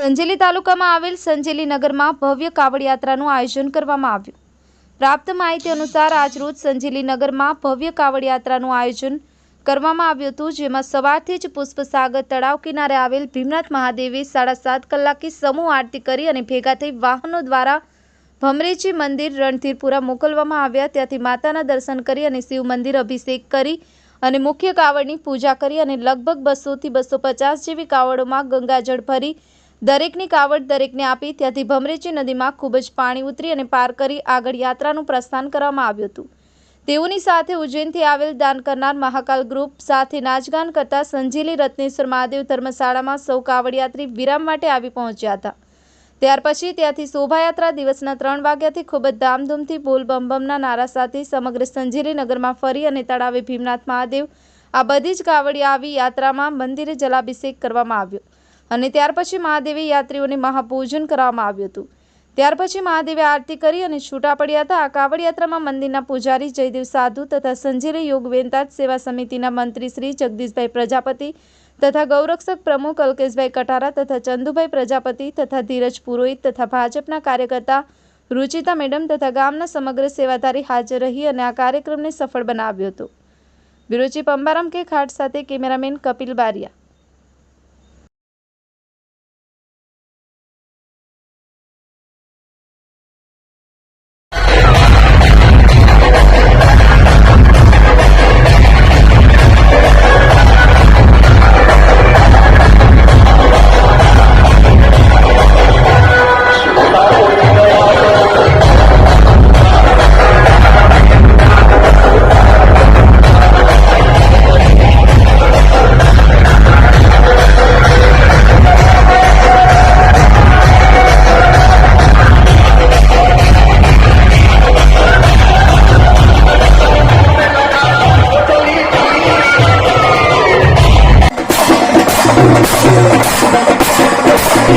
સંજેલી તાલુકામાં આવેલ સંજેલી નગરમાં ભવ્ય કાવડ યાત્રાનું આયોજન કરવામાં આવ્યું. પ્રાપ્ત માહિતી અનુસાર આજરોજ સંજેલી નગરમાં ભવ્ય કાવડ યાત્રાનું આયોજન કરવામાં આવ્યું હતું, જેમાં સવારથી જ પુષ્પસાગર તળાવ કિનારે આવેલ ભીમનાથ મહાદેવે સાડા સાત કલાકે સમૂહ આરતી કરી અને ભેગા થઈ વાહનો દ્વારા ભમરેજી મંદિર રણધીરપુરા મોકલવામાં આવ્યા. ત્યાંથી માતાના દર્શન કરી અને શિવ મંદિર અભિષેક કરી અને મુખ્ય કાવડની પૂજા કરી અને લગભગ બસોથી બસો પચાસ જેવી કાવડોમાં ગંગાજળ ભરી દરેકની કાવડ દરેકને આપી ત્યાંથી ભમરેચી નદીમાં ખૂબ જ પાણી ઉતરી અને પાર કરી આગળ યાત્રાનું પ્રસ્થાન કરવામાં આવ્યું હતું. તેઓની સાથે ઉજ્જૈનથી આવેલ દાન કરનાર મહાકાલ ગ્રુપ સાથે નાચગાન કરતા સંજીલી રત્નેશ્વર મહાદેવ ધર્મશાળામાં સૌ કાવડયાત્રી વિરામ માટે આવી પહોંચ્યા હતા. ત્યાર પછી ત્યાંથી શોભાયાત્રા દિવસના ત્રણ વાગ્યાથી ખૂબ જ ધામધૂમથી બોલ બમ બમના નારા સાથે સમગ્ર સંજીલી નગરમાં ફરી અને તળાવે ભીમનાથ મહાદેવ આ બધી જ કાવડિયા આવી યાત્રામાં મંદિરે જલાભિષેક કરવામાં આવ્યો. અને ત્યાર પછી મહાદેવી યાત્રીઓને મહાપૂજન કરવામાં આવ્યું હતું. ત્યાર પછી મહાદેવે આરતી કરી અને છૂટા પડ્યા હતા. આ કાવડ યાત્રામાં મંદિરના પૂજારી જયદેવ સાધુ તથા સંજીરે યોગ વેંતાજ સેવા સમિતિના મંત્રી શ્રી જગદીશભાઈ પ્રજાપતિ તથા ગૌરક્ષક પ્રમુખ અલ્કેશભાઈ કટારા તથા ચંદુભાઈ પ્રજાપતિ તથા ધીરજ પુરોહિત તથા ભાજપના કાર્યકર્તા રૂચિતા મેડમ તથા ગામના સમગ્ર સેવાધારી હાજર રહી અને આ કાર્યક્રમને સફળ બનાવ્યો હતો. બ્યુરો ચીફ અંબારામ કે ખાટ સાથે કેમેરામેન કપિલ બારિયા.